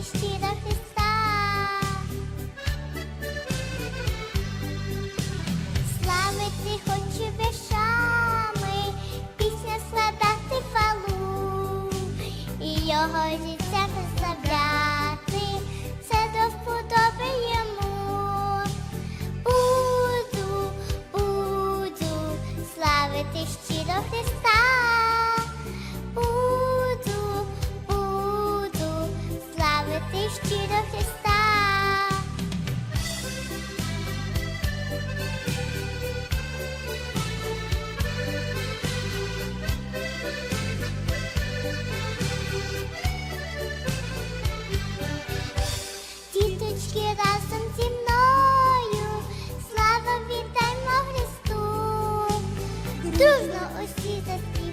ближчі до Славити хочу пісня складати палу, і його життя прославляти, це до. Буду, буду, славити щиро Христа. дружно усі заспівали.